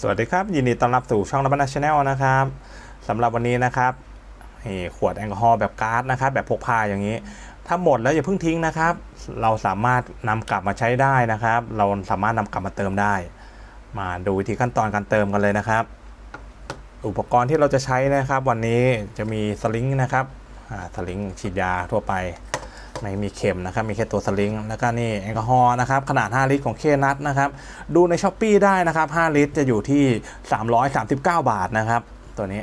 สวัสดีครับ ยินดีต้อนรับสู่ช่องรับบันชาแนลนะครับสำหรับวันนี้นะครับขวดแอลกอฮอล์แบบก๊าซนะครับ แบบพกพาอย่างนี้ ถ้าหมดแล้วอย่าเพิ่งทิ้งนะครับ เราสามารถนำกลับมาใช้ได้นะครับ เราสามารถนำกลับมาเติมได้ มาดูวิธีขั้นตอนการเติมกันเลยนะครับ อุปกรณ์ที่เราจะใช้นะครับ วันนี้จะมีสลิงนะครับสลิงฉีดยาทั่วไป ไม่มีเข็มนะครับ มีแค่ตัวสลิงแล้วก็นี่แอลกอฮอล์นะครับ ขนาด 5 ลิตรของเคนัทนะครับ ดูในช้อปปีได้นะครับ 5 ลิตรจะอยู่ที่ 339 บาทนะครับ ตัวนี้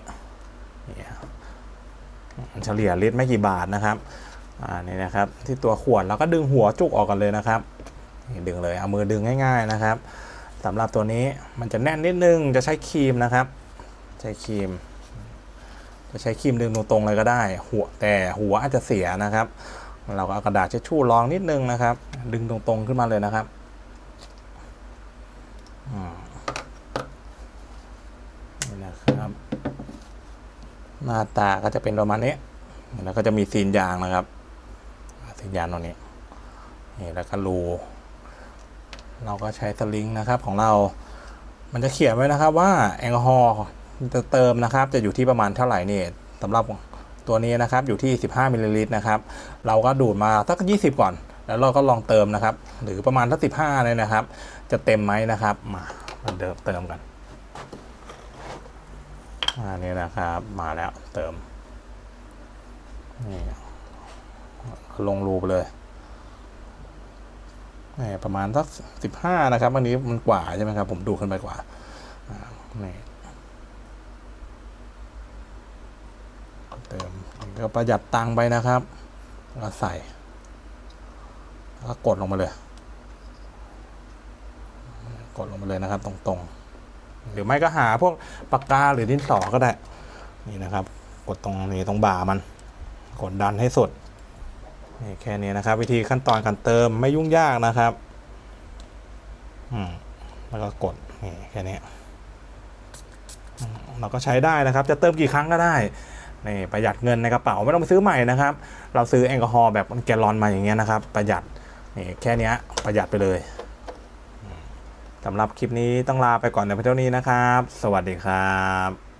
เฉลี่ยลิตรไม่กี่บาทนะครับอ่านี่นะครับ ที่ตัวขวดเราก็ดึงหัวจุกออกกันเลยนะครับดึงเลยเอามือดึงง่าย ๆนะครับสำหรับตัวนี้มันจะแน่นนิดนึงจะใช้ครีมนะครับ ใช้ครีม จะใช้ครีมดึงตรงๆเลยก็ได้ หัวแต่หัวอาจจะเสียนะครับ เราก็เอากระดาษเช็ดชู่รองนิดนึงนะครับ ดึงตรงๆขึ้นมาเลยนะครับนี่นะครับ หน้าตาก็จะเป็นประมาณนี้แล้วก็จะมีซีนยางนะครับซีนยางตรงนี้นี่แล้วก็รูเราก็ใช้สลิงนะครับของเรา มันจะเขียนไว้นะครับว่าแอลกอฮอล์จะเติมนะครับ จะอยู่ที่ประมาณเท่าไหร่นี่สำหรับ ตัวนี้นะครับอยู่ที่ 15มิลลิลิตรนะครับเราก็ดูดมาสัก 20 ก่อน แล้วเราก็ลองเติมนะครับ หรือประมาณสัก15เลยนะครับ จะเต็มไหมนะครับ มามาเดิมเติมกันอันนี้นะครับมาแล้วเติมนี่ลงรูไปเลยประมาณสัก15นะครับ อันนี้มันกว่าใช่ไหมครับ ผมดูขึ้นไปกว่านี่เติม ก็ประหยัดตังค์ไปนะครับแล้วก็ใส่แล้วก็กดลงมาเลย กดลงมาเลยนะครับ ตรงๆ หรือไม่ก็หาพวกปากกาหรือดินสอก็ได้ นี่นะครับ กดตรงนี้ตรงบ่ามัน กดดันให้สุดนี่แค่นี้นะครับ วิธีขั้นตอนการเติมไม่ยุ่งยากนะครับอืมแล้วก็กดนี่แค่นี้เราก็ใช้ได้นะครับ จะเติมกี่ครั้งก็ได้ นี่ประหยัดเงินในกระเป๋าไม่ต้องไปซื้อใหม่นะครับ เราซื้อแอลกอฮอล์แบบแกลลอนมาอย่างเงี้ยนะครับ ประหยัดนี่แค่นี้ประหยัดไปเลยสำหรับคลิปนี้ต้องลาไปก่อนในเพียงเท่านี้นะครับ สวัสดีครับ